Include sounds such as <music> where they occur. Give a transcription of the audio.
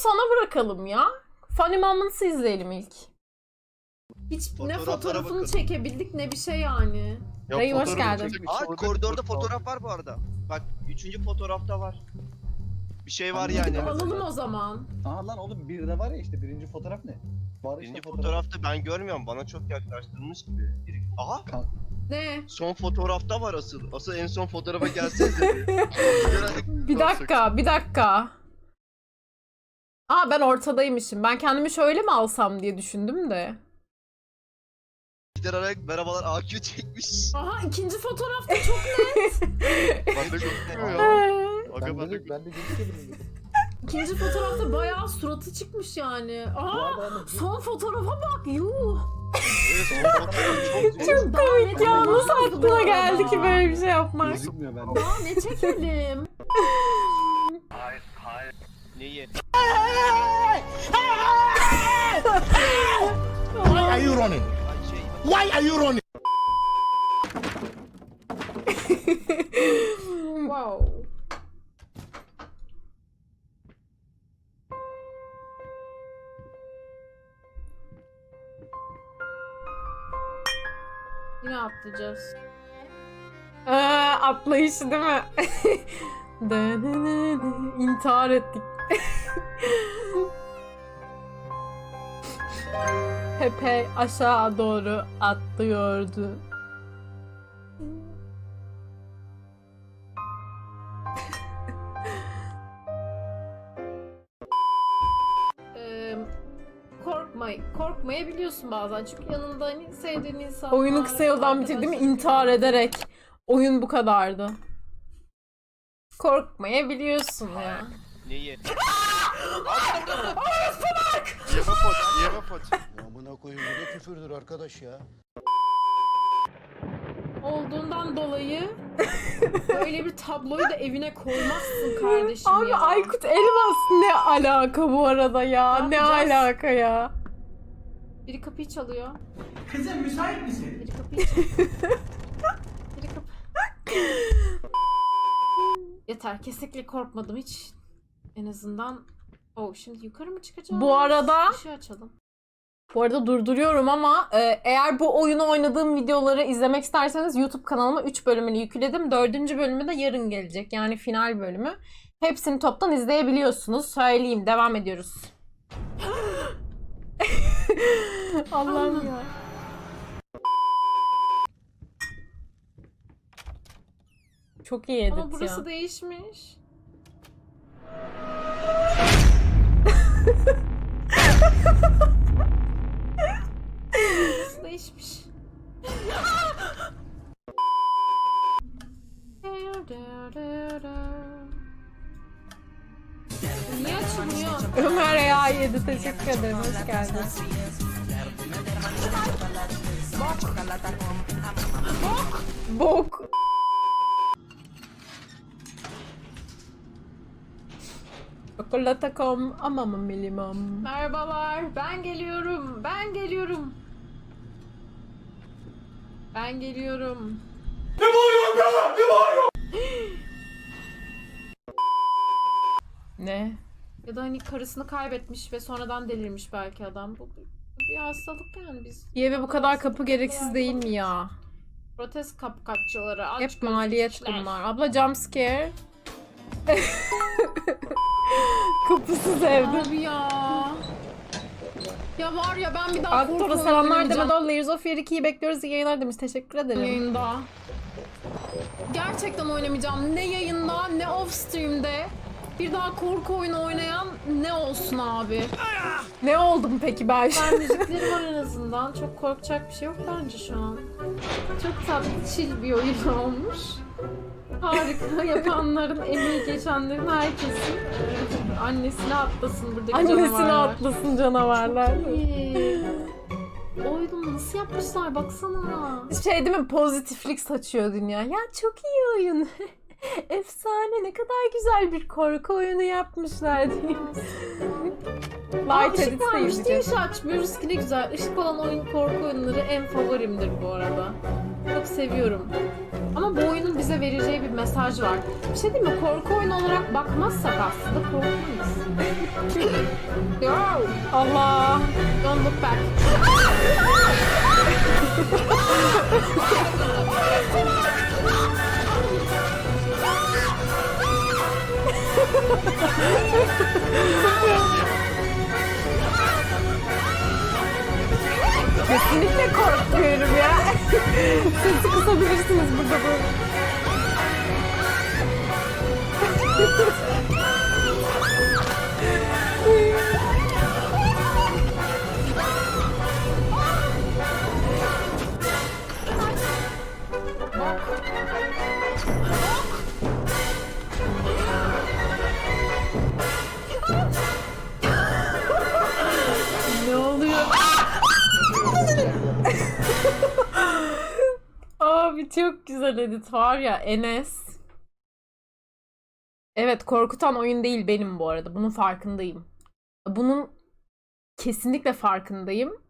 sona bırakalım ya. Funny Moments'ı izleyelim ilk. Hiç ne Fotoğraflara fotoğrafını bakalım. çekebildik ne bir şey yani. Ya Dayı, hoş geldin. çekmiş, Aa orada koridorda fotoğraf var bu arada. Bak üçüncü fotoğrafta var. Bir şey var Anladım. yani. Alalım o zaman. Aha lan oğlum bir de var ya işte birinci fotoğraf ne? Var işte Birinci fotoğraf. fotoğrafta ben görmüyorum. Bana çok yaklaştırılmış gibi. Biri- Aha Ne? son fotoğrafta var asıl. Asıl en son fotoğrafa gelsenize. Bir <laughs> dakika, bir dakika. Aa ben ortadaymışım. Ben kendimi şöyle mi alsam diye düşündüm de. Giderek merhabalar AQ çekmiş. Aha ikinci fotoğrafta çok net. <laughs> Ben de gözükmüyor Ee, ya. Aga Ben ben de ben de. İkinci fotoğrafta bayağı suratı çıkmış yani. Aa son fotoğrafa bak yuh. Çok komik ya. Nasıl aklına geldi ki böyle bir şey yapmak? gözükmüyor bende. Daha ne çekelim? Neyi? Why are you running? Why are you running? wow. Yine atlayacağız. Aa, atlayışı değil mi? <laughs> İntihar ettik. <laughs> Pepe aşağı doğru atlıyordu. Ee, korkmay, korkmayabiliyorsun bazen çünkü yanında hani sevdiğin insan Oyunu kısa yoldan bitirdi mi intihar ederek. Oyun bu kadardı. Korkmayabiliyorsun ya. Neyi? Yeme pot, yeme pot. Amına koyayım bu da küfürdür arkadaş ya. olduğundan dolayı öyle bir tabloyu da evine koymazsın kardeşim Abi ya. Aykut Elmas ne alaka bu arada ya? Ne Ne, yapacağız? alaka ya? Biri kapıyı çalıyor. Kızım müsait misin? Biri kapıyı çalıyor. Biri kapı... <laughs> Yeter kesinlikle korkmadım hiç. En azından... Oh şimdi yukarı mı çıkacağız? Bu arada- Işığı açalım. Bu arada durduruyorum ama e, eğer bu oyunu oynadığım videoları izlemek isterseniz YouTube kanalıma 3 bölümünü yükledim. 4. bölümü de yarın gelecek. Yani final bölümü. Hepsini toptan izleyebiliyorsunuz. Söyleyeyim. Devam ediyoruz. <laughs> Allah'ım ya. Çok iyi edit Ama burası ya. değişmiş. Değişmiş. Niye açılmıyor? Ömer ya yedi. Teşekkür ederim. Hoş geldin. Bok. Çikolata.com ama mı milimam? Merhabalar, ben geliyorum, ben geliyorum. Ben geliyorum. Ne? Ya da hani karısını kaybetmiş ve sonradan delirmiş belki adam. Bu bir hastalık yani biz. Yeve bu kadar kapı gereksiz değil mi ya? Protest kapkaççıları. aç Hep maliyet kişiler. bunlar. Abla jump scare. <laughs> Kapısız evde. Abi ya. Ya var ya ben bir daha Aktora selamlar Demet Layers of Fear 2'yi bekliyoruz. İyi yayınlar demiş. Teşekkür ederim. yayında. Gerçekten oynamayacağım. Ne yayında ne off stream'de. Bir daha korku oyunu oynayan ne olsun abi. Ne oldum peki ben? Ben <laughs> müzikleri var en azından. Çok korkacak bir şey yok bence şu an. Çok tatlı, chill bir oyun <laughs> olmuş. Harika. <laughs> Yapanların, emeği geçenlerin herkesin annesine atlasın buradaki Annesini canavarlar. atlasın canavarlar. İyi. Oyunu nasıl yapmışlar baksana. Şey değil mi? Pozitiflik saçıyor dünya. Ya çok iyi oyun. <laughs> Efsane ne kadar güzel bir korku oyunu yapmışlar diye. <laughs> Aa, Light ışık edit de varmış diye izleyeceğiz. ışığı açmıyoruz ki ne güzel. Işık olan oyun korku oyunları en favorimdir bu arada. Çok seviyorum. Ama bu oyunun bize vereceği bir mesaj var. Bir şey değil mi? Korku oyunu olarak bakmazsak aslında korkmayız. <laughs> Yo! Allah! Don't look back. <laughs> Kesinlikle korkmuyorum ya. <laughs> Sesi kısabilirsiniz burada böyle. Abi çok güzel edit var ya Enes. Evet korkutan oyun değil benim bu arada. Bunun farkındayım. Bunun kesinlikle farkındayım.